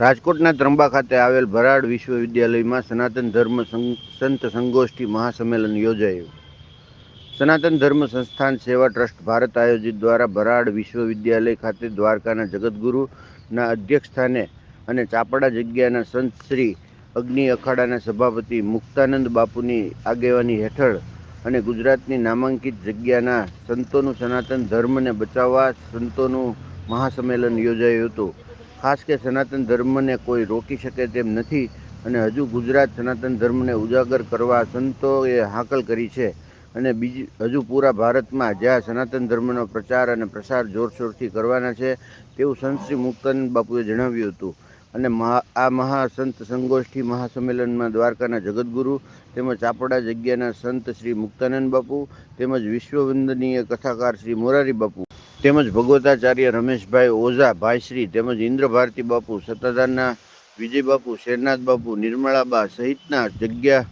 રાજકોટના ત્રંબા ખાતે આવેલ ભરાડ વિશ્વવિદ્યાલયમાં સનાતન ધર્મ સંત સંગોષ્ઠી મહાસંમેલન યોજાયું. સનાતન ધર્મ સંસ્થાન સેવા ટ્રસ્ટ ભારત આયોજિત દ્વારા ભરાડ વિશ્વવિદ્યાલય ખાતે દ્વારકાના જગતગુરુના અધ્યક્ષસ્થાને અને ચાપડા જગ્યાના સંત શ્રી અગ્નિ અખાડાના સભાપતિ મુક્તાનંદ બાપુની આગેવાની હેઠળ અને ગુજરાતની નામાંકિત જગ્યાના સંતોનું સનાતન ધર્મને બચાવવા સંતોનું મહાસંમેલન યોજાયું હતું. ખાસ કે સનાતન ધર્મને કોઈ રોકી શકે તેમ નથી અને હજુ ગુજરાત સનાતન ધર્મને ઉજાગર કરવા સંતોએ હાકલ કરી છે અને બીજી હજુ પૂરા ભારતમાં જ્યાં સનાતન ધર્મનો પ્રચાર અને પ્રસાર જોરશોરથી કરવાના છે તેવું સંત શ્રી મુક્તાનંદ બાપુએ જણાવ્યું હતું. અને મહા, આ મહાસંત સંગોષ્ઠી મહાસંમેલનમાં દ્વારકાના જગતગુરુ તેમજ ચાપડા જગ્યાના સંત શ્રી મુક્તાનંદ બાપુ તેમજ વિશ્વવંદનીય કથાકાર શ્રી મોરારી બાપુ તેમજ ભગવતાચાર્ય રમેશભાઈ ઓઝા, ભાઈશ્રી તેમજ ઇન્દ્ર ભારતી બાપુ, સત્તાધારના વિજય બાપુ, શેરનાથ બાપુ, નિર્મળાબા સહિતના જગ્યા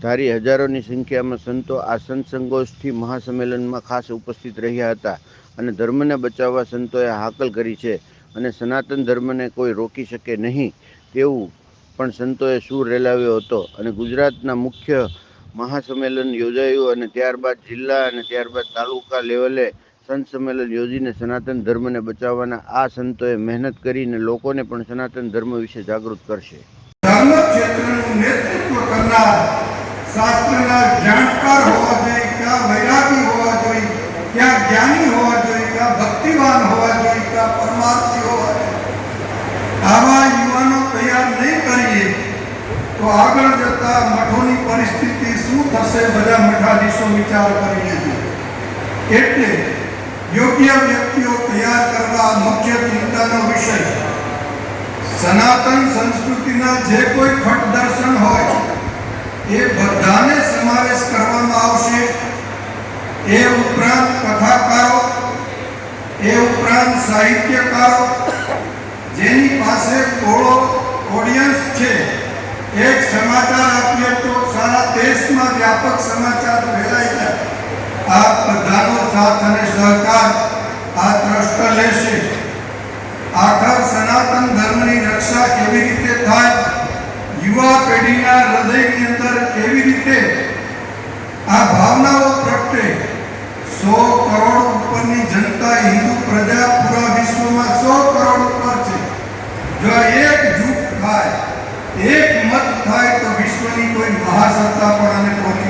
ધારી હજારોની સંખ્યામાં સંતો આ સંત સંગોષ્ઠી મહાસંમેલનમાં ખાસ ઉપસ્થિત રહ્યા હતા અને ધર્મને બચાવવા સંતોએ હાકલ કરી છે અને સનાતન ધર્મને કોઈ રોકી શકે નહીં તેવું પણ સંતોએ સૂર રેલાવ્યો હતો અને ગુજરાતના મુખ્ય મહાસંમેલન યોજાયું અને ત્યારબાદ જિલ્લા અને ત્યારબાદ તાલુકા લેવલે સંત સંમેલન યોજીને સનાતન ધર્મને બચાવવાના આ સંતોએ મહેનત કરીને લોકોને પણ સનાતન ધર્મ વિશે જાગૃત કરશે. પરિસ્થિતિ શું થશે, બધા મઠાધીશો વિચાર કરી લેજો. એટલે યોગ્ય વ્યક્તિઓ તૈયાર કરવા મુખ્ય ચિંતાનો વિષય. સનાતન સંસ્કૃતિના જે કોઈ ખટ દર્શન હોય, એ બધાને સમાવેશ કરવામાં આવશે. એ ઉપરાંત કથાકારો, એ ઉપરાંત સાહિત્યકારો, જેની પાસે થોડો ઓડિયન્સ છે એક સમાચાર આપીએ તો સારા દેશમાં વ્યાપક સમાચાર ફેલાઈ જાય. આ બધાનો સાથ અને સહકાર આ ટ્રસ્ટ લેશે. આખા સનાતન ધર્મની રક્ષા કેવી રીતે થાય, યુવા પેઢીના હૃદયની અંદર કેવી રીતે આ ભાવનાઓ પ્રગટે, સો કરોડ ઉપરની જનતા હિન્દુ પ્રજા પૂરા વિશ્વમાં સો કરોડ ઉપર છે. જો એક જૂથ થાય, એક મત થાય, તો વિશ્વની કોઈ મહાસત્તા પણ આને રોકી